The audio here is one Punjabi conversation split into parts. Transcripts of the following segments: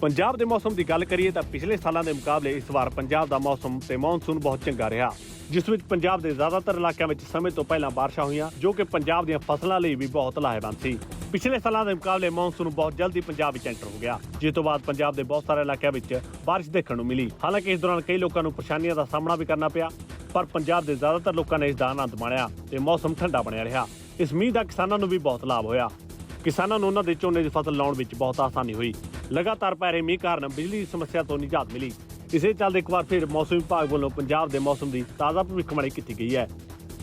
ਪੰਜਾਬ ਦੇ ਮੌਸਮ ਦੀ ਗੱਲ ਕਰੀਏ ਤਾਂ ਪਿਛਲੇ ਸਾਲਾਂ ਦੇ ਮੁਕਾਬਲੇ ਇਸ ਵਾਰ ਪੰਜਾਬ ਦਾ ਮੌਸਮ ਤੇ ਮੌਨਸੂਨ ਬਹੁਤ ਚੰਗਾ ਰਿਹਾ, ਜਿਸ ਵਿੱਚ ਪੰਜਾਬ ਦੇ ਜ਼ਿਆਦਾਤਰ ਇਲਾਕਿਆਂ ਵਿੱਚ ਸਮੇਂ ਤੋਂ ਪਹਿਲਾਂ ਬਾਰਿਸ਼ਾਂ ਹੋਈਆਂ, ਜੋ ਕਿ ਪੰਜਾਬ ਦੀਆਂ ਫਸਲਾਂ ਲਈ ਵੀ ਬਹੁਤ ਲਾਹੇਵੰਦ ਸੀ। ਪਿਛਲੇ ਸਾਲਾਂ ਦੇ ਮੁਕਾਬਲੇ ਮੌਨਸੂਨ ਬਹੁਤ ਜਲਦੀ ਪੰਜਾਬ ਵਿੱਚ ਐਂਟਰ ਹੋ ਗਿਆ, ਜਿਸ ਤੋਂ ਬਾਅਦ ਪੰਜਾਬ ਦੇ ਬਹੁਤ ਸਾਰੇ ਇਲਾਕਿਆਂ ਵਿੱਚ ਬਾਰਿਸ਼ ਦੇਖਣ ਨੂੰ ਮਿਲੀ। ਹਾਲਾਂਕਿ ਇਸ ਦੌਰਾਨ ਕਈ ਲੋਕਾਂ ਨੂੰ ਪਰੇਸ਼ਾਨੀਆਂ ਦਾ ਸਾਹਮਣਾ ਵੀ ਕਰਨਾ ਪਿਆ, ਪਰ ਪੰਜਾਬ ਦੇ ਜ਼ਿਆਦਾਤਰ ਲੋਕਾਂ ਨੇ ਇਸ ਦਾ ਆਨੰਦ ਮਾਣਿਆ ਤੇ ਮੌਸਮ ਠੰਡਾ ਬਣਿਆ ਰਿਹਾ। ਇਸ ਮੀਂਹ ਦਾ ਕਿਸਾਨਾਂ ਨੂੰ ਵੀ ਬਹੁਤ ਲਾਭ ਹੋਇਆ। ਕਿਸਾਨਾਂ ਨੂੰ ਉਹਨਾਂ ਦੇ ਝੋਨੇ ਦੀ ਫਸਲ ਲਾਉਣ ਵਿੱਚ ਬਹੁਤ ਆਸਾਨੀ ਹੋਈ। ਲਗਾਤਾਰ ਪੈ ਰਹੇ ਮੀਂਹ ਕਾਰਨ ਬਿਜਲੀ ਦੀ ਸਮੱਸਿਆ ਤੋਂ ਨਿਜਾਤ ਮਿਲੀ। ਇਸੇ ਚੱਲਦੇ ਇੱਕ ਵਾਰ ਫਿਰ ਮੌਸਮ ਵਿਭਾਗ ਵੱਲੋਂ ਪੰਜਾਬ ਦੇ ਮੌਸਮ ਦੀ ਤਾਜ਼ਾ ਭਵਿੱਖਬਾਣੀ ਕੀਤੀ ਗਈ ਹੈ,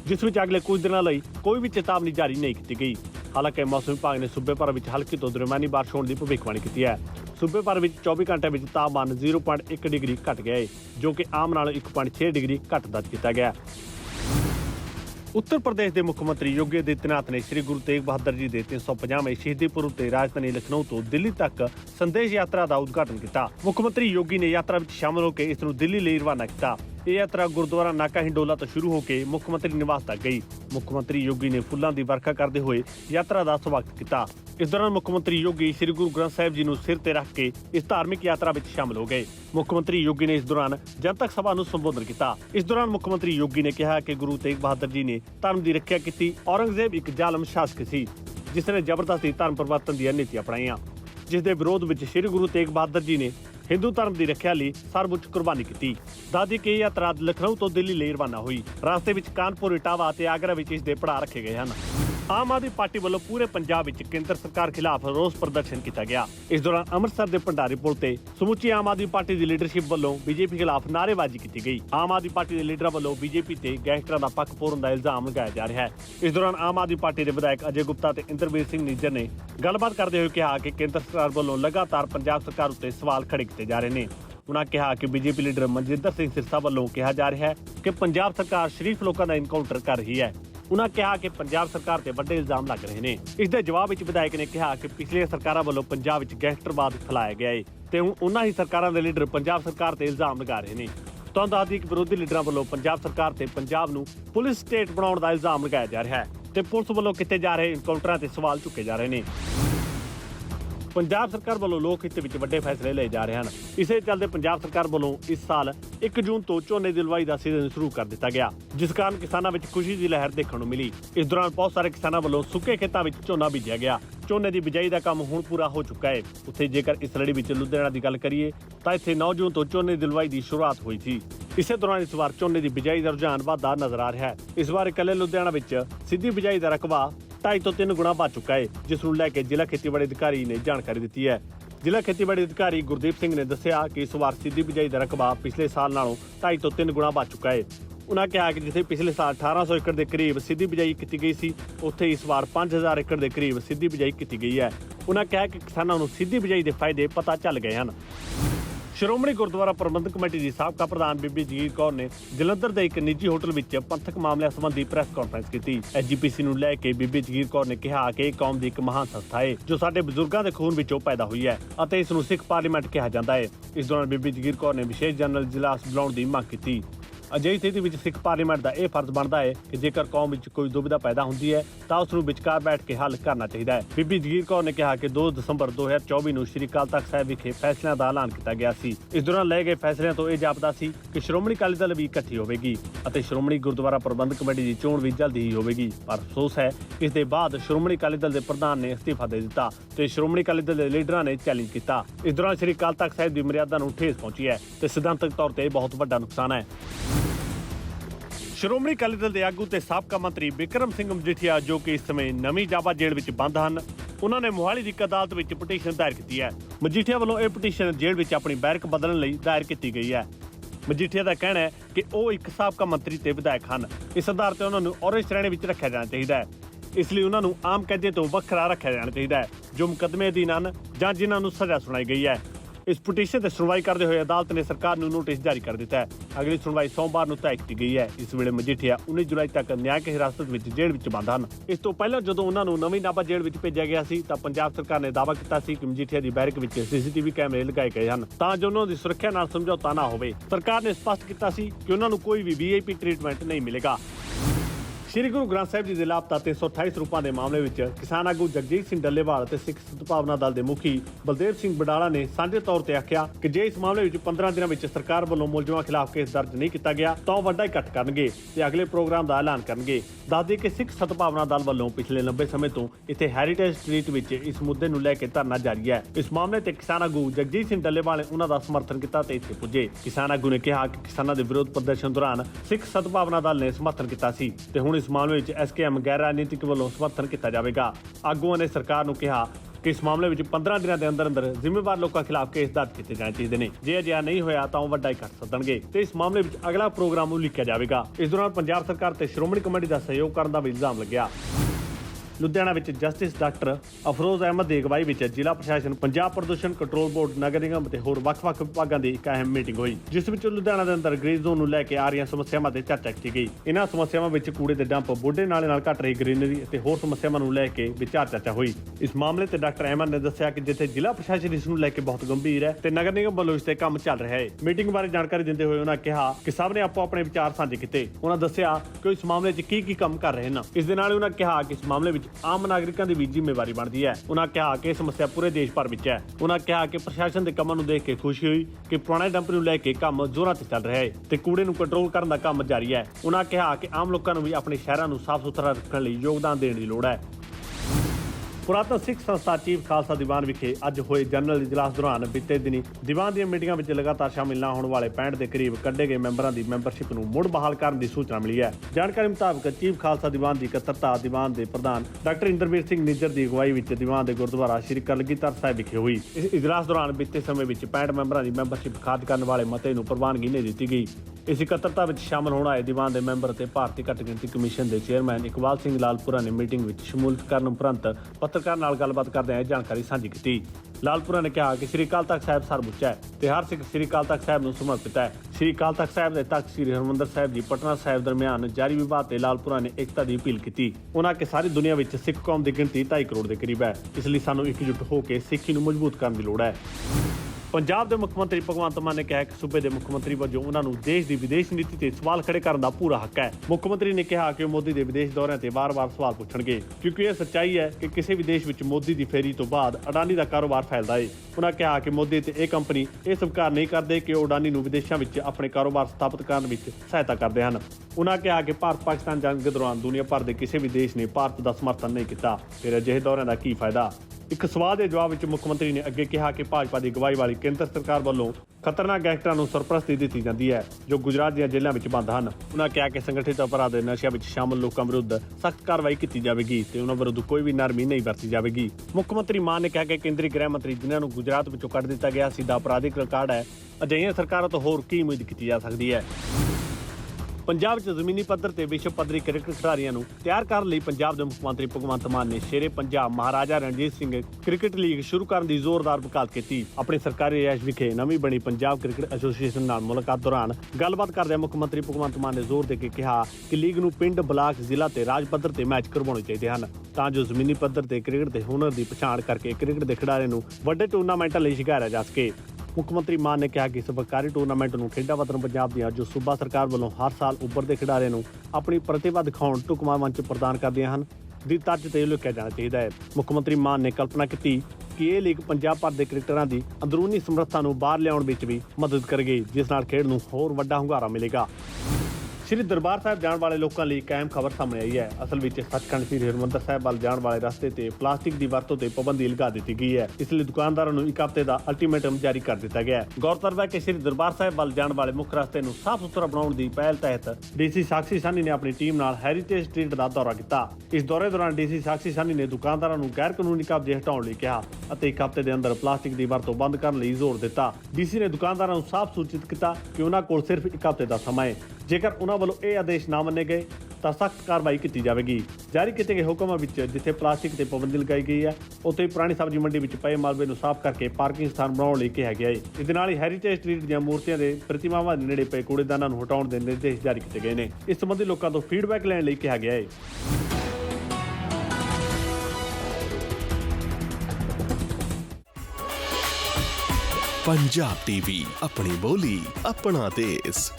ਜਿਸ ਵਿੱਚ ਅਗਲੇ ਕੁਝ ਦਿਨਾਂ ਲਈ ਕੋਈ ਵੀ ਚੇਤਾਵਨੀ ਜਾਰੀ ਨਹੀਂ ਕੀਤੀ ਗਈ। ਹਾਲਾਂਕਿ ਮੌਸਮ ਵਿਭਾਗ ਨੇ ਸੂਬੇ ਭਰ ਵਿੱਚ ਹਲਕੀ ਤੋਂ ਦਰਮਿਆਨੀ ਬਾਰਿਸ਼ ਹੋਣ ਦੀ ਭਵਿੱਖਬਾਣੀ ਕੀਤੀ ਹੈ। ਸੂਬੇ ਭਰ ਵਿੱਚ 24 ਘੰਟਿਆਂ ਵਿੱਚ ਤਾਪਮਾਨ 0.1 ਡਿਗਰੀ ਘਟ ਗਿਆ ਹੈ, ਜੋ ਕਿ ਆਮ ਨਾਲੋਂ 1.6 ਡਿਗਰੀ ਘੱਟ ਦਰਜ ਕੀਤਾ ਗਿਆ ਉੱਤਰ ਪ੍ਰਦੇਸ਼ ਦੇ ਮੁੱਖ ਮੰਤਰੀ ਯੋਗੀ ਆਦਿੱਤਿਆਨਾਥ ਨੇ ਸ੍ਰੀ ਗੁਰੂ ਤੇਗ ਬਹਾਦਰ ਜੀ ਦੇ 350ਵੇਂ ਸ਼ਹੀਦੀ ਪੁਰਬ ਤੇ ਰਾਜਧਾਨੀ ਲਖਨਊ ਤੋਂ ਦਿੱਲੀ ਤੱਕ ਸੰਦੇਸ਼ ਯਾਤਰਾ ਦਾ ਉਦਘਾਟਨ ਕੀਤਾ। ਮੁੱਖ ਮੰਤਰੀ ਯੋਗੀ ਨੇ ਯਾਤਰਾ ਵਿੱਚ ਸ਼ਾਮਲ ਹੋ ਕੇ ਇਸ ਨੂੰ ਦਿੱਲੀ ਲਈ ਰਵਾਨਾ ਕੀਤਾ। ਇਹ ਯਾਤਰਾ ਗੁਰਦੁਆਰਾ ਨਾਕਾ ਹਿੰਡੋਲਾ ਤੋਂ ਸ਼ੁਰੂ ਹੋ ਕੇ ਮੁੱਖ ਮੰਤਰੀ ਨਿਵਾਸ ਤੱਕ ਗਈ। ਮੁੱਖ ਮੰਤਰੀ ਯੋਗੀ ਨੇ ਫੁੱਲਾਂ ਦੀ ਵਰਖਾ ਕਰਦੇ ਹੋਏ ਯਾਤਰਾ ਦਾ ਸਵਾਗਤ ਕੀਤਾ। ਇਸ ਦੌਰਾਨ ਮੁੱਖ ਮੰਤਰੀ ਯੋਗੀ ਸ੍ਰੀ ਗੁਰੂ ਗ੍ਰੰਥ ਸਾਹਿਬ ਜੀ ਨੂੰ ਸਿਰ ਤੇ ਰੱਖ ਕੇ ਇਸ ਧਾਰਮਿਕ ਯਾਤਰਾ ਵਿੱਚ ਸ਼ਾਮਲ ਹੋ ਗਏ। ਮੁੱਖ ਮੰਤਰੀ ਯੋਗੀ ਨੇ ਇਸ ਦੌਰਾਨ ਜਨਤਕ ਸਭਾ ਨੂੰ ਸੰਬੋਧਨ ਕੀਤਾ। ਇਸ ਦੌਰਾਨ ਮੁੱਖ ਮੰਤਰੀ ਯੋਗੀ ਨੇ ਕਿਹਾ ਕਿ ਗੁਰੂ ਤੇਗ ਬਹਾਦਰ ਜੀ ਨੇ ਧਰਮ ਦੀ ਰੱਖਿਆ ਕੀਤੀ। ਔਰੰਗਜ਼ੇਬ ਇੱਕ ਜ਼ਾਲਮ ਸ਼ਾਸਕ ਸੀ, ਜਿਸ ਨੇ ਜ਼ਬਰਦਸਤੀ ਧਰਮ ਪਰਿਵਰਤਨ ਦੀਆਂ ਨੀਤੀਆਂ ਅਪਣਾਈਆਂ। ਜਿਸ ਦੇ ਵਿਰੋਧ ਵਿੱਚ ਸ੍ਰੀ ਗੁਰੂ ਤੇਗ ਬਹਾਦਰ ਜੀ ਨੇ ਹਿੰਦੂ ਧਰਮ ਦੀ ਰੱਖਿਆ ਲਈ ਸਰਵਉੱਚ ਕੁਰਬਾਨੀ ਕੀਤੀ। ਦਾਦੀ ਕੀ ਯਾਤਰਾ ਲਖਨਊ ਤੋਂ ਦਿੱਲੀ ਲਈ ਰਵਾਨਾ ਹੋਈ। ਰਸਤੇ ਵਿੱਚ ਕਾਨਪੁਰ, ਇਟਾਵਾ ਅਤੇ ਆਗਰਾ ਵਿੱਚ ਇਸ ਦੇ ਪੜਾਅ ਰੱਖੇ ਗਏ ਹਨ। ਆਮ ਆਦਮੀ ਪਾਰਟੀ ਵੱਲੋਂ ਪੂਰੇ ਪੰਜਾਬ ਵਿੱਚ ਕੇਂਦਰ ਸਰਕਾਰ ਖਿਲਾਫ ਰੋਸ ਪ੍ਰਦਰਸ਼ਨ ਕੀਤਾ ਗਿਆ। ਇਸ ਦੌਰਾਨ ਅੰਮ੍ਰਿਤਸਰ ਦੇ ਭੰਡਾਰੀ ਪੁਲ ਤੇ ਸਮੁੱਚੀ ਆਮ ਆਦਮੀ ਪਾਰਟੀ ਦੀ ਲੀਡਰਸ਼ਿਪ ਵੱਲੋਂ ਬੀਜੇਪੀ ਖਿਲਾਫ ਨਾਅਰੇਬਾਜ਼ੀ ਕੀਤੀ ਗਈ। ਆਮ ਆਦਮੀ ਪਾਰਟੀ ਦੇ ਲੀਡਰਾਂ ਵੱਲੋਂ ਬੀਜੇਪੀ ਤੇ ਗੈਂਗਸਟਰਾਂ ਦਾ ਪੱਖ ਪੂਰਨ ਦਾ ਇਲਜ਼ਾਮ ਲਗਾਇਆ ਜਾ ਰਿਹਾ ਹੈ। ਇਸ ਦੌਰਾਨ ਆਮ ਆਦਮੀ ਪਾਰਟੀ ਦੇ ਵਿਧਾਇਕ ਅਜੇ ਗੁਪਤਾ ਤੇ ਇੰਦਰਵੀਰ ਸਿੰਘ ਨਿੱਜਰ ਨੇ ਗੱਲਬਾਤ ਕਰਦੇ ਹੋਏ ਕਿਹਾ ਕਿ ਕੇਂਦਰ ਸਰਕਾਰ ਵੱਲੋਂ ਲਗਾਤਾਰ ਪੰਜਾਬ ਸਰਕਾਰ ਉੱਤੇ ਸਵਾਲ ਖੜੇ ਕੀਤੇ ਜਾ ਰਹੇ ਨੇ। ਉਨ੍ਹਾਂ ਕਿਹਾ ਕਿ ਬੀਜੇਪੀ ਲੀਡਰ ਮਨਜਿੰਦਰ ਸਿੰਘ ਸਿਰਸਾ ਵੱਲੋਂ ਕਿਹਾ ਜਾ ਰਿਹਾ ਹੈ ਕਿ ਪੰਜਾਬ ਸਰਕਾਰ ਸ਼ਰੀਫ ਲੋਕਾਂ ਦਾ ਇਨਕਾਊਂਟਰ ਕਰ ਰਹੀ ਹੈ। ਉਨ੍ਹਾਂ ਕਿਹਾ ਕਿ ਪੰਜਾਬ ਸਰਕਾਰ ਤੇ ਵੱਡੇ ਇਲਜ਼ਾਮ ਲੱਗ ਰਹੇ ਨੇ। ਇਸ ਦੇ ਜਵਾਬ ਵਿੱਚ ਵਿਧਾਇਕ ਨੇ ਕਿਹਾ ਕਿ ਪਿਛਲੇ ਸਰਕਾਰਾਂ ਵੱਲੋਂ ਪੰਜਾਬ ਵਿੱਚ ਗੈਂਗਸਟਰਵਾਦ ਫੈਲਾਇਆ ਗਿਆ ਹੈ ਤੇ ਹੁਣ ਉਨ੍ਹਾਂ ਹੀ ਸਰਕਾਰਾਂ ਦੇ ਲੀਡਰ ਪੰਜਾਬ ਸਰਕਾਰ ਤੇ ਇਲਜ਼ਾਮ ਲਗਾ ਰਹੇ ਨੇ। ਤੁਹਾਨੂੰ ਦੱਸ ਦਈਏ ਕਿ ਵਿਰੋਧੀ ਲੀਡਰਾਂ ਵੱਲੋਂ ਪੰਜਾਬ ਸਰਕਾਰ ਤੇ ਪੰਜਾਬ ਨੂੰ ਪੁਲਿਸ ਸਟੇਟ ਬਣਾਉਣ ਦਾ ਇਲਜ਼ਾਮ ਲਗਾਇਆ ਜਾ ਰਿਹਾ ਹੈ ਤੇ ਪੁਲਿਸ ਵੱਲੋਂ ਕੀਤੇ ਜਾ ਰਹੇ ਇਨਕਾਊਂਟਰਾਂ ਤੇ ਸਵਾਲ ਚੁੱਕੇ ਜਾ ਰਹੇ ਨੇ। ਪੰਜਾਬ ਸਰਕਾਰ ਵੱਲੋਂ ਲੋਕ ਹਿੱਤ ਵਿੱਚ ਵੱਡੇ ਫੈਸਲੇ ਲਏ ਜਾ ਰਹੇ ਹਨ। ਇਸੇ ਚੱਲਦੇ ਪੰਜਾਬ ਸਰਕਾਰ ਵੱਲੋਂ ਇਸ ਸਾਲ 1 ਜੂਨ ਤੋਂ ਝੋਨੇ ਦੀ ਲਵਾਈ ਦਾ ਸੀਜ਼ਨ ਸ਼ੁਰੂ ਕਰ ਦਿੱਤਾ ਗਿਆ, ਜਿਸ ਕਾਰਨ ਕਿਸਾਨਾਂ ਵਿੱਚ ਖੁਸ਼ੀ ਦੀ ਲਹਿਰ ਦੇਖਣ ਨੂੰ ਮਿਲੀ। ਇਸ ਦੌਰਾਨ ਬਹੁਤ ਸਾਰੇ ਕਿਸਾਨਾਂ ਵੱਲੋਂ ਸੁੱਕੇ ਖੇਤਾਂ ਵਿੱਚ ਝੋਨਾ ਬੀਜਿਆ ਗਿਆ। ਝੋਨੇ ਦੀ ਬਿਜਾਈ ਦਾ ਕੰਮ ਹੁਣ ਪੂਰਾ ਹੋ ਚੁੱਕਾ ਹੈ। ਉੱਥੇ ਜੇਕਰ ਇਸ ਲੜੀ ਵਿੱਚ ਲੁਧਿਆਣਾ ਦੀ ਗੱਲ ਕਰੀਏ, ਤਾਂ ਇੱਥੇ 9 ਜੂਨ ਤੋਂ ਝੋਨੇ ਦੀ ਲਵਾਈ ਦੀ ਸ਼ੁਰੂਆਤ ਹੋਈ ਸੀ। ਇਸੇ ਦੌਰਾਨ ਇਸ ਵਾਰ ਝੋਨੇ ਦੀ ਬਿਜਾਈ ਦਾ ਰੁਝਾਨ ਵਾਧਾ ਨਜ਼ਰ ਆ ਰਿਹਾ ਹੈ। ਇਸ ਵਾਰ ਇਕੱਲੇ ਲੁਧਿਆਣਾ ਵਿੱਚ ਸਿੱਧੀ ਬਿਜਾਈ ਦਾ ਰਕਬਾ 2.5 ਤੋਂ 3 ਗੁਣਾ ਵੱਧ ਚੁੱਕਾ ਹੈ, ਜਿਸ ਨੂੰ ਲੈ ਕੇ ਜ਼ਿਲ੍ਹਾ ਖੇਤੀਬਾੜੀ ਅਧਿਕਾਰੀ ਨੇ ਜਾਣਕਾਰੀ ਦਿੱਤੀ ਹੈ। ਜ਼ਿਲ੍ਹਾ ਖੇਤੀਬਾੜੀ ਅਧਿਕਾਰੀ ਗੁਰਦੀਪ ਸਿੰਘ ਨੇ ਦੱਸਿਆ ਕਿ ਇਸ ਵਾਰ ਸਿੱਧੀ ਬਿਜਾਈ ਦਾ ਰਕਬਾ ਪਿਛਲੇ ਸਾਲ ਨਾਲੋਂ ਢਾਈ ਤੋਂ 3 ਗੁਣਾ ਵੱਧ ਚੁੱਕਾ ਹੈ। ਉਨ੍ਹਾਂ ਕਿਹਾ ਕਿ ਜਿੱਥੇ ਪਿਛਲੇ ਸਾਲ 1800 ਏਕੜ ਦੇ ਕਰੀਬ ਸਿੱਧੀ ਬਿਜਾਈ ਕੀਤੀ ਗਈ ਸੀ, ਉੱਥੇ ਇਸ ਵਾਰ 5000 ਏਕੜ ਦੇ ਕਰੀਬ ਸਿੱਧੀ ਬਿਜਾਈ ਕੀਤੀ ਗਈ ਹੈ। ਉਨ੍ਹਾਂ ਕਿਹਾ ਕਿ ਕਿਸਾਨਾਂ ਨੂੰ ਸਿੱਧੀ ਬਿਜਾਈ ਦੇ ਫਾਇਦੇ ਪਤਾ ਚੱਲ ਗਏ ਹਨ। ਸ਼੍ਰੋਮਣੀ ਗੁਰਦੁਆਰਾ ਪ੍ਰਬੰਧਕ ਕਮੇਟੀ ਦੀ ਸਾਬਕਾ ਪ੍ਰਧਾਨ ਬੀਬੀ ਜਗੀਰ ਕੌਰ ਨੇ ਜਲੰਧਰ ਦੇ ਇੱਕ ਨਿੱਜੀ ਹੋਟਲ ਵਿੱਚ ਪੰਥਕ ਮਾਮਲਿਆਂ ਸੰਬੰਧੀ ਪ੍ਰੈਸ ਕਾਨਫਰੰਸ ਕੀਤੀ। ਐਜੀਪੀਸੀ ਨੂੰ ਲੈ ਕੇ ਬੀਬੀ ਜਗੀਰ ਕੌਰ ਨੇ ਕਿਹਾ ਕਿ ਇਹ ਕੌਮ ਦੀ ਇੱਕ ਮਹਾਨ ਸੰਸਥਾ ਹੈ ਜੋ ਸਾਡੇ ਬਜ਼ੁਰਗਾਂ ਦੇ ਖੂਨ ਵਿੱਚੋਂ ਪੈਦਾ ਹੋਈ ਹੈ ਅਤੇ ਇਸ ਨੂੰ ਸਿੱਖ ਪਾਰਲੀਮੈਂਟ ਕਿਹਾ ਜਾਂਦਾ ਹੈ ਇਸ ਦੌਰਾਨ ਬੀਬੀ ਜਗੀਰ ਕੌਰ ਨੇ ਵਿਸ਼ੇਸ਼ ਜਨਰਲ ਇਜਲਾਸ ਬੁਲਾਉਣ ਦੀ ਮੰਗ ਕੀਤੀ। ਅਜਿਹੀ ਸਥਿਤੀ ਵਿੱਚ ਸਿੱਖ ਪਾਰਲੀਮੈਂਟ ਦਾ ਇਹ ਫਰਜ਼ ਬਣਦਾ ਹੈ ਕਿ ਜੇਕਰ ਕੌਮ ਵਿੱਚ ਕੋਈ ਦੁਬਿਧਾ ਪੈਦਾ ਹੁੰਦੀ ਹੈ, ਤਾਂ ਉਸ ਨੂੰ ਵਿਚਕਾਰ ਬੈਠ ਕੇ ਹੱਲ ਕਰਨਾ ਚਾਹੀਦਾ ਹੈ। ਬੀਬੀ ਜਗੀਰ ਕੌਰ ਨੇ ਕਿਹਾ ਕਿ 2 ਦਸੰਬਰ 2024 ਨੂੰ ਸ਼੍ਰੀ ਅਕਾਲ ਤਖਤ ਸਾਹਿਬ ਵਿਖੇ ਫੈਸਲਿਆਂ ਦਾ ਐਲਾਨ ਕੀਤਾ ਗਿਆ ਸੀ। ਇਸ ਦੌਰਾਨ ਲਏ ਗਏ ਫੈਸਲਿਆਂ ਤੋਂ ਇਹ ਜਾਪਦਾ ਸੀ ਕਿ ਸ਼੍ਰੋਮਣੀ ਅਕਾਲੀ ਦਲ ਵੀ ਇਕੱਠੀ ਹੋਵੇਗੀ ਅਤੇ ਸ਼੍ਰੋਮਣੀ ਗੁਰਦੁਆਰਾ ਪ੍ਰਬੰਧਕ ਕਮੇਟੀ ਦੀ ਚੋਣ ਵੀ ਜਲਦੀ ਹੀ ਹੋਵੇਗੀ। ਪਰ ਅਫਸੋਸ ਹੈ, ਇਸ ਦੇ ਬਾਅਦ ਸ਼੍ਰੋਮਣੀ ਅਕਾਲੀ ਦਲ ਦੇ ਪ੍ਰਧਾਨ ਨੇ ਅਸਤੀਫਾ ਦੇ ਦਿੱਤਾ ਤੇ ਸ਼੍ਰੋਮਣੀ ਅਕਾਲੀ ਦਲ ਦੇ ਲੀਡਰਾਂ ਨੇ ਚੈਲੰਜ ਕੀਤਾ। ਇਸ ਦੌਰਾਨ ਸ਼੍ਰੀ ਅਕਾਲ ਤਖਤ ਸਾਹਿਬ ਦੀ ਮਰਿਆਦਾ ਨੂੰ ਠੇਸ ਪਹੁੰਚੀ ਹੈ ਤੇ ਸਿਧਾਂਤਕ ਤੌਰ ਤੇ ਬਹੁਤ ਵੱਡਾ ਨੁਕਸਾਨ ਹੈ। ਸ਼੍ਰੋਮਣੀ ਅਕਾਲੀ ਦਲ ਦੇ ਆਗੂ ਤੇ ਸਾਬਕਾ ਮੰਤਰੀ ਬਿਕਰਮ ਸਿੰਘ ਮਜੀਠੀਆ, ਜੋ ਕਿ ਇਸ ਸਮੇਂ ਨਵੀਂ ਜਾਵਾ ਜੇਲ੍ਹ ਵਿੱਚ ਬੰਦ ਹਨ, ਉਹਨਾਂ ਨੇ ਮੋਹਾਲੀ ਦੀ ਇੱਕ ਅਦਾਲਤ ਵਿੱਚ ਪਟੀਸ਼ਨ ਦਾਇਰ ਕੀਤੀ ਹੈ। ਮਜੀਠੀਆ ਵੱਲੋਂ ਇਹ ਪਟੀਸ਼ਨ ਜੇਲ੍ਹ ਵਿੱਚ ਆਪਣੀ ਬੈਰਕ ਬਦਲਣ ਲਈ ਦਾਇਰ ਕੀਤੀ ਗਈ ਹੈ। ਮਜੀਠੀਆ ਦਾ ਕਹਿਣਾ ਹੈ ਕਿ ਉਹ ਇੱਕ ਸਾਬਕਾ ਮੰਤਰੀ ਤੇ ਵਿਧਾਇਕ ਹਨ। ਇਸ ਆਧਾਰ ਤੇ ਉਹਨਾਂ ਨੂੰ ਔਰੇਂਜ ਸ਼੍ਰੇਣੀ ਵਿੱਚ ਰੱਖਿਆ ਜਾਣਾ ਚਾਹੀਦਾ ਹੈ। ਇਸ ਲਈ ਉਹਨਾਂ ਨੂੰ ਆਮ ਕੈਦੇ ਤੋਂ ਵੱਖਰਾ ਰੱਖਿਆ ਜਾਣਾ ਚਾਹੀਦਾ ਹੈ, ਜੋ ਮੁਕੱਦਮੇ ਅਧੀਨ ਹਨ ਜਾਂ ਜਿਨ੍ਹਾਂ ਨੂੰ ਸਜ਼ਾ ਸੁਣਾਈ ਗਈ ਹੈ। ਇਸ ਪਟੀਸ਼ਨ ਤੇ ਸੁਣਵਾਈ ਕਰਦੇ ਹੋਏ ਅਦਾਲਤ ਨੇ ਸਰਕਾਰ ਨੂੰ ਨੋਟਿਸ ਜਾਰੀ ਕਰ ਦਿੱਤਾ ਹੈ। ਅਗਲੀ ਸੁਣਵਾਈ ਸੋਮਵਾਰ ਨੂੰ ਤੈਅ ਕੀਤੀ ਗਈ ਹੈ। ਇਸ ਵੇਲੇ ਮਜੀਠੀਆ 19 ਜੁਲਾਈ ਤੱਕ ਨਿਆਂਇਕ ਹਿਰਾਸਤ ਵਿੱਚ ਜੇਲ੍ਹ ਵਿੱਚ ਬੰਦ ਹਨ। ਇਸ ਤੋਂ ਪਹਿਲਾਂ ਜਦੋਂ ਉਹਨਾਂ ਨੂੰ ਨਵੀਂ ਨਾਭਾ ਜੇਲ੍ਹ ਵਿੱਚ ਭੇਜਿਆ ਗਿਆ ਸੀ, ਤਾਂ ਪੰਜਾਬ ਸਰਕਾਰ ਨੇ ਦਾਅਵਾ ਕੀਤਾ ਸੀ ਕਿ ਮਜੀਠੀਆ ਦੀ ਬੈਰਕ ਵਿੱਚ ਸੀਸੀਟੀਵੀ ਕੈਮਰੇ ਲਗਾਏ ਗਏ ਹਨ, ਤਾਂ ਜੋ ਉਹਨਾਂ ਦੀ ਸੁਰੱਖਿਆ ਨਾਲ ਸਮਝੌਤਾ ਨਾ ਹੋਵੇ। ਸਰਕਾਰ ਨੇ ਸਪਸ਼ਟ ਕੀਤਾ ਸੀ ਕਿ ਉਹਨਾਂ ਨੂੰ ਕੋਈ ਵੀ ਵੀਆਈਪੀ ਟ੍ਰੀਟਮੈਂਟ ਨਹੀਂ ਮਿਲੇਗਾ। ਸ਼੍ਰੀ ਗੁਰੂ ਗ੍ਰੰਥ ਸਾਹਿਬ ਜੀ ਦੇ ਲਾਪਤਾ 328 ਸਰੂਪਾਂ ਦੇ ਮਾਮਲੇ ਵਿੱਚ ਕਿਸਾਨ ਆਗੂ ਜਗਜੀਤ ਸਿੰਘ ਡੱਲੇਵਾਲ ਅਤੇ ਸਿੱਖ ਸਦਭਾਵਨਾ ਦਲ ਦੇ ਮੁਖੀ ਬਲਦੇਵ ਸਿੰਘ ਬਡਾਲਾ ਨੇ ਸਾਂਝੇ ਤੌਰ ਤੇ ਆਖਿਆ ਕਿ ਜੇ ਇਸ ਮਾਮਲੇ ਵਿੱਚ 15 ਦਿਨਾਂ ਵਿੱਚ ਸਰਕਾਰ ਵੱਲੋਂ ਮੁਲਜ਼ਮਾਂ ਖਿਲਾਫ ਕੇਸ ਦਰਜ ਨਹੀਂ ਕੀਤਾ ਗਿਆ, ਤਾਂ ਉਹ ਵੱਡਾ ਇਕੱਠ ਕਰਨਗੇ ਤੇ ਅਗਲੇ ਪ੍ਰੋਗਰਾਮ ਦਾ ਐਲਾਨ ਕਰਨਗੇ। ਦੱਸਦੇ ਕਿ ਸਿੱਖ ਸਦਭਾਵਨਾ ਦਲ ਵੱਲੋਂ ਪਿਛਲੇ ਲੰਬੇ ਸਮੇਂ ਤੋਂ ਇੱਥੇ ਹੈਰੀਟੇਜ ਸਟਰੀਟ ਵਿੱਚ ਇਸ ਮੁੱਦੇ ਨੂੰ ਲੈ ਕੇ ਧਰਨਾ ਜਾਰੀ ਹੈ। ਇਸ ਮਾਮਲੇ ਤੇ ਕਿਸਾਨ ਆਗੂ ਜਗਜੀਤ ਸਿੰਘ ਡੱਲੇਵਾਲ ਨੇ ਉਹਨਾਂ ਦਾ ਸਮਰਥਨ ਕੀਤਾ ਤੇ ਇੱਥੇ ਪੁੱਜੇ। ਕਿਸਾਨ ਆਗੂ ਨੇ ਕਿਹਾ ਕਿ ਕਿਸਾਨਾਂ ਦੇ ਵਿਰੋਧ ਪ੍ਰਦਰਸ਼ਨ ਦੌਰਾਨ ਸਿੱਖ ਸਦਭਾਵਨਾ ਦਲ ਨੇ ਸਮਰਥਨ ਕੀਤਾ ਸੀ ਤੇ ਹੁਣ ਇਸ ਮਾਮਲੇ ਵਿੱਚ ਐਸਕੇਐਮ ਗੈਰ ਰਾਜਨੀਤਿਕ ਵੱਲੋਂ ਸਮਰਥਨ ਕੀਤਾ ਜਾਵੇਗਾ। ਆਗੂਆਂ ਨੇ ਸਰਕਾਰ ਨੂੰ ਕਿਹਾ ਕਿ ਇਸ ਮਾਮਲੇ ਵਿੱਚ 15 ਦਿਨਾਂ ਦੇ ਅੰਦਰ ਅੰਦਰ ਜ਼ਿੰਮੇਵਾਰ ਲੋਕਾਂ ਖਿਲਾਫ ਕੇਸ ਦਰਜ ਕੀਤੇ ਜਾਣੇ ਚਾਹੀਦੇ ਨੇ। ਜੇ ਅਜਿਹਾ ਨਹੀਂ ਹੋਇਆ ਤਾਂ ਉਹ ਵੱਡਾ ਇਕੱਠ ਸੱਦਣਗੇ ਤੇ ਇਸ ਮਾਮਲੇ ਵਿੱਚ ਅਗਲਾ ਪ੍ਰੋਗਰਾਮ ਉਲੀਕਿਆ ਜਾਵੇਗਾ। ਇਸ ਦੌਰਾਨ ਪੰਜਾਬ ਸਰਕਾਰ ਤੇ ਸ਼੍ਰੋਮਣੀ ਕਮੇਟੀ ਦਾ ਸਹਿਯੋਗ ਕਰਨ ਦਾ ਵੀ ਇਲਜ਼ਾਮ ਲੱਗਿਆ। ਲੁਧਿਆਣਾ ਵਿੱਚ ਜਸਟਿਸ ਡਾਕਟਰ ਅਫਰੋਜ਼ ਅਹਿਮਦ ਦੀ ਅਗਵਾਈ ਵਿੱਚ ਜ਼ਿਲ੍ਹਾ ਪ੍ਰਸ਼ਾਸਨ, ਪੰਜਾਬ ਪ੍ਰਦੂਸ਼ਣ ਕੰਟਰੋਲ ਬੋਰਡ, ਨਗਰ ਨਿਗਮ ਅਤੇ ਹੋਰ ਵੱਖ-ਵੱਖ ਵਿਭਾਗਾਂ ਦੀ ਇੱਕ ਅਹਿਮ ਮੀਟਿੰਗ ਹੋਈ, ਜਿਸ ਵਿੱਚ ਲੁਧਿਆਣਾ ਦੇ ਅੰਦਰ ਗ੍ਰੀਨ ਜ਼ੋਨ ਨੂੰ ਲੈ ਕੇ ਆ ਰਹੀਆਂ ਸਮੱਸਿਆਵਾਂ ਤੇ ਚਰਚਾ ਕੀਤੀ ਗਈ। ਇਹਨਾਂ ਸਮੱਸਿਆਵਾਂ ਵਿੱਚ ਕੂੜੇ ਦੇ ਡੰਪ, ਬੁੱਢੇ ਨਾਲੇ ਨਾਲ ਘਟ ਰਹੀ ਗ੍ਰੀਨਰੀ ਅਤੇ ਹੋਰ ਸਮੱਸਿਆਵਾਂ ਨੂੰ ਲੈ ਕੇ ਵਿਚਾਰ ਚਰਚਾ ਹੋਈ। ਇਸ ਮਾਮਲੇ ਤੇ ਡਾਕਟਰ ਅਹਿਮਦ ਨੇ ਦੱਸਿਆ ਕਿ ਜਿੱਥੇ ਜ਼ਿਲ੍ਹਾ ਪ੍ਰਸ਼ਾਸਨ ਇਸ ਨੂੰ ਲੈ ਕੇ ਬਹੁਤ ਗੰਭੀਰ ਹੈ ਤੇ ਨਗਰ ਨਿਗਮ ਵੱਲੋਂ ਇਸ ਤੇ ਕੰਮ ਚੱਲ ਰਿਹਾ ਹੈ। ਮੀਟਿੰਗ ਬਾਰੇ ਜਾਣਕਾਰੀ ਦਿੰਦੇ ਹੋਏ ਉਹਨਾਂ ਕਿਹਾ ਕਿ ਸਭ ਨੇ ਆਪੋ ਆਪਣੇ ਵਿਚਾਰ ਸਾਂਝੇ ਕੀਤੇ। ਉਹਨਾਂ ਦੱਸਿਆ ਕਿ ਇਸ ਮਾਮਲੇ 'ਚ ਕੀ ਕੀ ਕੰਮ ਕਰ ਰਹੇ ਹਨ। ਇਸ ਦੇ ਨਾਲ ਹੀ ਉਹਨਾਂ ਕਿਹਾ ਕਿ ਇਸ ਮਾਮਲੇ ਵਿੱਚ ਆਮ ਨਾਗਰਿਕਾਂ ਦੀ ਵੀ ਜ਼ਿੰਮੇਵਾਰੀ ਬਣਦੀ ਹੈ। ਉਹਨਾਂ ਕਿਹਾ ਕਿ ਸਮੱਸਿਆ ਪੂਰੇ ਦੇਸ਼ ਭਰ ਵਿੱਚ ਹੈ। ਉਹਨਾਂ ਕਿਹਾ ਕਿ ਪ੍ਰਸ਼ਾਸਨ ਦੇ ਕੰਮਾਂ ਨੂੰ ਦੇਖ ਕੇ ਖੁਸ਼ੀ ਹੋਈ ਕਿ ਪੁਰਾਣੇ ਡੰਪ ਨੂੰ ਲੈ ਕੇ ਕੰਮ ਜ਼ੋਰਾਂ ਤੇ ਚੱਲ ਰਿਹਾ ਹੈ ਤੇ ਕੂੜੇ ਨੂੰ ਕੰਟਰੋਲ ਕਰਨ ਦਾ ਕੰਮ ਜਾਰੀ ਹੈ। ਉਹਨਾਂ ਕਿਹਾ ਕਿ ਆਮ ਲੋਕਾਂ ਨੂੰ ਵੀ ਆਪਣੇ ਸ਼ਹਿਰਾਂ ਨੂੰ ਸਾਫ਼ ਸੁਥਰਾ ਰੱਖਣ ਲਈ ਯੋਗਦਾਨ ਦੇਣ ਦੀ ਲੋੜ ਹੈ। ਪੁਰਾਤਨ ਸਿੱਖ ਸੰਸਥਾ ਚੀਫ ਖਾਲਸਾ ਦੀਵਾਨ ਵਿਖੇ ਅੱਜ ਹੋਏ ਜਨਰਲ ਇਜਲਾਸ ਦੌਰਾਨ ਬੀਤੇ ਦਿਨੀ ਦੀਵਾਨ ਦੀਆਂ ਮੀਟਿੰਗਾਂ ਵਿੱਚ ਲਗਾਤਾਰ ਸ਼ਾਮਿਲ ਨਾ ਹੋਣ ਵਾਲੇ 65 ਦੇ ਕਰੀਬ ਕੱਢੇ ਗਏ ਮੈਂਬਰਾਂ ਦੀ ਮੈਂਬਰਸ਼ਿਪ ਨੂੰ ਮੁੜ ਬਹਾਲ ਕਰਨ ਦੀ ਸੂਚਨਾ ਮਿਲੀ ਹੈ। ਜਾਣਕਾਰੀ ਮੁਤਾਬਕ ਚੀਫ ਖਾਲਸਾ ਦੀਵਾਨ ਦੀ ਇਕੱਤਰਤਾ ਦੀਵਾਨ ਦੇ ਪ੍ਰਧਾਨ ਡਾਕਟਰ ਇੰਦਰਵੀਰ ਸਿੰਘ ਨਿੱਜਰ ਦੀ ਅਗਵਾਈ ਵਿੱਚ ਦੀਵਾਨ ਦੇ ਗੁਰਦੁਆਰਾ ਸ੍ਰੀ ਕਲਗੀਧਰ ਸਾਹਿਬ ਵਿਖੇ ਹੋਈ। ਇਸ ਇਜਲਾਸ ਦੌਰਾਨ ਬੀਤੇ ਸਮੇਂ ਵਿੱਚ 65 ਮੈਂਬਰਾਂ ਦੀ ਮੈਂਬਰਸ਼ਿਪ ਖਾਰਜ ਕਰਨ ਵਾਲੇ ਮਤੇ ਨੂੰ ਪ੍ਰਵਾਨਗੀ ਨਹੀਂ ਦਿੱਤੀ ਗਈ। ਇਸ ਇਕੱਤਰਤਾ ਵਿੱਚ ਸ਼ਾਮਲ ਹੋਣ ਆਏ ਦੀਵਾਨ ਦੇ ਮੈਂਬਰ ਅਤੇ ਭਾਰਤੀ ਘੱਟ ਗਿਣਤੀ ਕਮਿਸ਼ਨ ਦੇ ਚੇਅਰਮੈਨ ਇਕਬਾਲ ਸਿੰਘ ਲਾਲਪੁਰਾ ਨੇ ਮੀਟਿੰਗ ਵਿੱਚ ਸ਼ਮੂਲੀਅਤ ਕਰਨ ਉਪਰੰਤ ਪੱਤਰਕਾਰ ਨਾਲ ਗੱਲਬਾਤ ਕਰਦਿਆਂ ਇਹ ਜਾਣਕਾਰੀ ਸਾਂਝੀ ਕੀਤੀ। ਲਾਲਪੁਰਾ ਨੇ ਕਿਹਾ ਕਿ ਸ੍ਰੀ ਅਕਾਲ ਤਖਤ ਸਾਹਿਬ ਸਰਵਉੱਚ ਹੈ ਤੇ ਹਰ ਸਿੱਖ ਸ੍ਰੀ ਅਕਾਲ ਤਖਤ ਸਾਹਿਬ ਨੂੰ ਸਮਰਪਿਤ ਹੈ। ਸ੍ਰੀ ਅਕਾਲ ਤਖਤ ਸਾਹਿਬ ਦੇ ਤਖਤ ਸ੍ਰੀ ਹਰਿਮੰਦਰ ਸਾਹਿਬ ਜੀ, ਪਟਨਾ ਸਾਹਿਬ ਦਰਮਿਆਨ ਜਾਰੀ ਵਿਵਾਦ ਤੇ ਲਾਲਪੁਰਾ ਨੇ ਏਕਤਾ ਦੀ ਅਪੀਲ ਕੀਤੀ। ਉਹਨਾਂ ਕਿ ਸਾਰੀ ਦੁਨੀਆ ਵਿੱਚ ਸਿੱਖ ਕੌਮ ਦੀ ਗਿਣਤੀ 2.5 ਕਰੋੜ ਦੇ ਕਰੀਬ ਹੈ। ਇਸ ਲਈ ਸਾਨੂੰ ਇਕਜੁੱਟ ਹੋ ਕੇ ਸਿੱਖੀ ਨੂੰ ਮਜ਼ਬੂਤ ਕਰਨ ਦੀ ਲੋੜ ਹੈ। ਪੰਜਾਬ ਦੇ ਮੁੱਖ ਮੰਤਰੀ ਭਗਵੰਤ ਮਾਨ ਨੇ ਕਿਹਾ ਕਿ ਸੂਬੇ ਦੇ ਮੁੱਖ ਮੰਤਰੀ ਵਜੋਂ ਉਹਨਾਂ ਨੂੰ ਦੇਸ਼ ਦੀ ਵਿਦੇਸ਼ ਨੀਤੀ ਤੇ ਸਵਾਲ ਖੜੇ ਕਰਨ ਦਾ ਪੂਰਾ ਹੱਕ ਹੈ। ਮੁੱਖ ਮੰਤਰੀ ਨੇ ਕਿਹਾ ਕਿ ਉਹ ਮੋਦੀ ਦੇ ਵਿਦੇਸ਼ ਦੌਰਿਆਂ ਤੇ ਵਾਰ-ਵਾਰ ਸਵਾਲ ਪੁੱਛਣਗੇ, ਕਿਉਂਕਿ ਇਹ ਸੱਚਾਈ ਹੈ ਕਿ ਕਿਸੇ ਵੀ ਦੇਸ਼ ਵਿੱਚ ਮੋਦੀ ਦੀ ਫੇਰੀ ਤੋਂ ਬਾਅਦ ਅਡਾਨੀ ਦਾ ਕਾਰੋਬਾਰ ਫੈਲਦਾ ਹੈ ਉਹਨਾਂ ਕਿਹਾ ਕਿ ਮੋਦੀ ਤੇ ਇਹ ਕੰਪਨੀ ਇਹ ਸਵੀਕਾਰ ਨਹੀਂ ਕਰਦੇ ਕਿ ਉਹ ਅਡਾਨੀ ਨੂੰ ਵਿਦੇਸ਼ਾਂ ਵਿੱਚ ਆਪਣੇ ਕਾਰੋਬਾਰ ਸਥਾਪਿਤ ਕਰਨ ਵਿੱਚ ਸਹਾਇਤਾ ਕਰਦੇ ਹਨ। ਉਹਨਾਂ ਕਿਹਾ ਕਿ ਭਾਰਤ, ਪਾਕਿਸਤਾਨ ਜੰਗ ਦੌਰਾਨ ਦੁਨੀਆ ਭਰ ਦੇ ਕਿਸੇ ਵੀ ਦੇਸ਼ ਨੇ ਭਾਰਤ ਦਾ ਸਮਰਥਨ ਨਹੀਂ ਕੀਤਾ। ਫਿਰ ਅਜਿਹੇ ਦੌਰਿਆਂ ਦਾ ਕੀ ਫਾਇਦਾ? ਇੱਕ ਸਵਾਲ ਦੇ ਜਵਾਬ ਵਿੱਚ ਮੁੱਖ ਮੰਤਰੀ ਨੇ ਅੱਗੇ ਕਿਹਾ ਕਿ ਭਾਜਪਾ ਦੀ ਅਗਵਾਈ ਵਾਲੀ ਕੇਂਦਰ ਸਰਕਾਰ ਵੱਲੋਂ ਖਤਰਨਾਕ ਗੈਂਗਸਟਰਾਂ ਨੂੰ ਸਰਪ੍ਰਸਤੀ ਦਿੱਤੀ ਜਾਂਦੀ ਹੈ, ਜੋ ਗੁਜਰਾਤ ਦੀਆਂ ਜੇਲ੍ਹਾਂ ਵਿੱਚ ਬੰਦ ਹਨ। ਉਹਨਾਂ ਕਿਹਾ ਕਿ ਸੰਗਠਿਤ ਅਪਰਾਧ ਦੇ ਨਸ਼ਿਆਂ ਵਿੱਚ ਸ਼ਾਮਲ ਲੋਕਾਂ ਵਿਰੁੱਧ ਸਖਤ ਕਾਰਵਾਈ ਕੀਤੀ ਜਾਵੇਗੀ ਤੇ ਉਹਨਾਂ ਵਿਰੁੱਧ ਕੋਈ ਵੀ ਨਰਮੀ ਨਹੀਂ ਵਰਤੀ ਜਾਵੇਗੀ। ਮੁੱਖ ਮੰਤਰੀ ਮਾਨ ਨੇ ਕਿਹਾ ਕਿ ਕੇਂਦਰੀ ਗ੍ਰਹਿ ਮੰਤਰੀ ਜਿਨ੍ਹਾਂ ਨੂੰ ਗੁਜਰਾਤ ਵਿੱਚੋਂ ਕੱਢ ਦਿੱਤਾ ਗਿਆ ਸੀ, ਦਾ ਅਪਰਾਧਿਕ ਰਿਕਾਰਡ ਹੈ। ਅਜਿਹੀਆਂ ਸਰਕਾਰਾਂ ਤੋਂ ਹੋਰ ਕੀ ਉਮੀਦ ਕੀਤੀ ਜਾ ਸਕਦੀ ਹੈ? ਪੰਜਾਬ ਚ ਜ਼ਮੀਨੀ ਪੱਧਰ ਤੇ ਵਿਸ਼ਵ ਪੱਧਰੀ ਕ੍ਰਿਕਟ ਖਿਡਾਰੀਆਂ ਨੂੰ ਤਿਆਰ ਕਰਨ ਲਈ ਪੰਜਾਬ ਦੇ ਮੁੱਖ ਮੰਤਰੀ ਭਗਵੰਤ ਮਾਨ ਨੇ ਸ਼ੇਰੇ ਪੰਜਾਬ ਮਹਾਰਾਜਾ ਰਣਜੀਤ ਸਿੰਘ ਕ੍ਰਿਕਟ ਲੀਗ ਸ਼ੁਰੂ ਕਰਨ ਦੀ ਜ਼ੋਰਦਾਰ ਵਕਾਲਤ ਕੀਤੀ। ਆਪਣੀ ਸਰਕਾਰੀ ਰਿਹਾਇਸ਼ ਵਿਖੇ ਨਵੀਂ ਬਣੀ ਪੰਜਾਬ ਕ੍ਰਿਕਟ ਐਸੋਸੀਏਸ਼ਨ ਨਾਲ ਮੁਲਾਕਾਤ ਦੌਰਾਨ ਗੱਲਬਾਤ ਕਰਦਿਆਂ ਮੁੱਖ ਮੰਤਰੀ ਭਗਵੰਤ ਮਾਨ ਨੇ ਜ਼ੋਰ ਦੇ ਕੇ ਕਿਹਾ ਕਿ ਲੀਗ ਨੂੰ ਪਿੰਡ, ਬਲਾਕ, ਜ਼ਿਲ੍ਹਾ ਤੇ ਰਾਜ ਪੱਧਰ ਤੇ ਮੈਚ ਕਰਵਾਉਣੇ ਚਾਹੀਦੇ ਹਨ। ਤਾਂ ਜੋ ਜ਼ਮੀਨੀ ਪੱਧਰ ਤੇ ਕ੍ਰਿਕਟ ਦੇ ਹੁਨਰ ਦੀ ਪਛਾਣ ਕਰਕੇ ਕ੍ਰਿਕਟ ਦੇ ਖਿਡਾਰੀਆਂ ਨੂੰ ਵੱਡੇ ਟੂਰਨਾਮੈਂਟਾਂ ਲਈ ਸ਼ਿਕਾਰਿਆ ਜਾ ਸਕੇ। ਮੁੱਖ ਮੰਤਰੀ ਮਾਨ ਨੇ ਕਿਹਾ ਕਿ ਸਰਕਾਰੀ ਟੂਰਨਾਮੈਂਟ ਨੂੰ ਖੇਡਾਂ ਵਤਨ ਪੰਜਾਬ ਦੀਆਂ ਜੋ ਸੂਬਾ ਸਰਕਾਰ ਵੱਲੋਂ ਹਰ ਸਾਲ ਉੱਭਰਦੇ ਖਿਡਾਰੀਆਂ ਨੂੰ ਆਪਣੀ ਪ੍ਰਤਿਭਾ ਦਿਖਾਉਣ ਢੁਕਵਾਂ ਮੰਚ ਪ੍ਰਦਾਨ ਕਰਦੀਆਂ ਹਨ, ਦੀ ਤਰਜ਼ ਤੇ ਲੁਕਿਆ ਜਾਣਾ ਚਾਹੀਦਾ ਹੈ। ਮੁੱਖ ਮੰਤਰੀ ਮਾਨ ਨੇ ਕਲਪਨਾ ਕੀਤੀ ਕਿ ਇਹ ਲੀਗ ਪੰਜਾਬ ਭਰ ਦੇ ਕ੍ਰਿਕਟਰਾਂ ਦੀ ਅੰਦਰੂਨੀ ਸਮਰੱਥਾ ਨੂੰ ਬਾਹਰ ਲਿਆਉਣ ਵਿੱਚ ਵੀ ਮਦਦ ਕਰੇਗੀ, ਜਿਸ ਨਾਲ ਖੇਡ ਨੂੰ ਹੋਰ ਵੱਡਾ ਹੁੰਗਾਰਾ ਮਿਲੇਗਾ। ਸ਼੍ਰੀ ਦਰਬਾਰ ਸਾਹਿਬ ਜਾਣ ਵਾਲੇ ਲੋਕਾਂ ਲਈ ਕਾਇਮ ਖਬਰ ਸਾਹਮਣੇ ਆਈ ਹੈ। ਅਸਲ ਵਿੱਚ ਸੱਚਖੰਡ ਸ੍ਰੀ ਹਰਿਮੰਦਰ ਸਾਹਿਬ ਵੱਲ ਜਾਣ ਵਾਲੇ ਰਸਤੇ ਤੇ ਪਲਾਸਟਿਕ ਦੀ ਵਰਤੋਂ ਤੇ ਪਾਬੰਦੀ ਲਗਾ ਦਿੱਤੀ ਗਈ ਹੈ। ਇਸ ਲਈ ਦੁਕਾਨਦਾਰਾਂ ਨੂੰ ਇੱਕ ਹਫ਼ਤੇ ਦਾ ਅਲਟੀਮੇਟਮ ਜਾਰੀ ਕਰ ਦਿੱਤਾ ਗਿਆ ਹੈ। ਗੌਰਤਲਬ ਹੈ ਕਿ ਸ਼੍ਰੀ ਦਰਬਾਰ ਸਾਹਿਬ ਵੱਲ ਜਾਣ ਵਾਲੇ ਮੁੱਖ ਰਸਤੇ ਨੂੰ ਸਾਫ਼ ਸੁਥਰਾ ਬਣਾਉਣ ਦੀ ਪਹਿਲ ਤਹਿਤ ਡੀਸੀ ਸਾਕਸ਼ੀ ਸਾਨੀ ਨੇ ਆਪਣੀ ਟੀਮ ਨਾਲ ਹੈਰੀਟੇਜ ਸਟਰੀਟ ਦਾ ਦੌਰਾ ਕੀਤਾ। ਇਸ ਦੌਰੇ ਦੌਰਾਨ ਡੀਸੀ ਸਾਕਸ਼ੀ ਸਾਨੀ ਨੇ ਦੁਕਾਨਦਾਰਾਂ ਨੂੰ ਗੈਰ ਕਾਨੂੰਨੀ ਕਬਜ਼ੇ ਹਟਾਉਣ ਲਈ ਕਿਹਾ ਅਤੇ ਇੱਕ ਹਫ਼ਤੇ ਦੇ ਅੰਦਰ ਪਲਾਸਟਿਕ ਦੀ ਵਰਤੋਂ ਬੰਦ ਕਰਨ ਲਈ ਜ਼ੋਰ ਦਿੱਤਾ। ਡੀਸੀ ਨੇ ਦੁਕਾਨਦਾਰਾਂ ਨੂੰ ਸਾਫ਼ ਸੂਚਿਤ ਕੀਤਾ ਕਿ ਉਹਨਾਂ ਕੋਲ ਸਿਰਫ ਇੱਕ ਹਫ਼ਤੇ ਦਾ ਸਮਾਂ ਹੈ। ਜੇਕਰ ਉਹਨਾਂ ਵੱਲੋਂ ਇਹ ਆਦੇਸ਼ ਨਾ ਮੰਨੇ ਗਏ, ਤਾਂ ਸਖਤ ਕਾਰਵਾਈ ਕੀਤੀ ਜਾਵੇਗੀ। ਜਾਰੀ ਕੀਤੇ ਗਏ ਹੁਕਮਾਂ ਵਿੱਚ, ਜਿੱਥੇ ਪਲਾਸਟਿਕ ਤੇ ਪਾਬੰਦੀ ਲਗਾਈ ਗਈ ਹੈ, ਉੱਥੇ ਹੀ ਪੁਰਾਣੀ ਸਬਜ਼ੀ ਮੰਡੀ ਵਿੱਚ ਪਏ ਮਾਲਵੇ ਨੂੰ ਸਾਫ਼ ਕਰਕੇ ਪਾਰਕਿੰਗ ਸਥਾਨ ਬਣਾਉਣ ਲਈ ਕਿਹਾ ਗਿਆ ਹੈ ਇਸ ਦੇ ਨਾਲ ਹੀ ਹੈਰੀਟੇਜ ਸਟਰੀਟ ਦੀਆਂ ਮੂਰਤੀਆਂ ਦੇ ਪ੍ਰਤਿਮਾਵਾਂ ਦੇ ਨੇੜੇ ਪਏ ਕੂੜੇਦਾਨਾਂ ਨੂੰ ਹਟਾਉਣ ਦੇ ਨਿਰਦੇਸ਼ ਜਾਰੀ ਕੀਤੇ ਗਏ ਨੇ। ਇਸ ਸੰਬੰਧੀ ਲੋਕਾਂ ਤੋਂ ਫੀਡਬੈਕ ਲੈਣ ਲਈ ਕਿਹਾ ਗਿਆ ਹੈ ਪੰਜਾਬ ਟੀਵੀ ਆਪਣੀ ਬੋਲੀ, ਆਪਣਾ ਦੇਸ਼।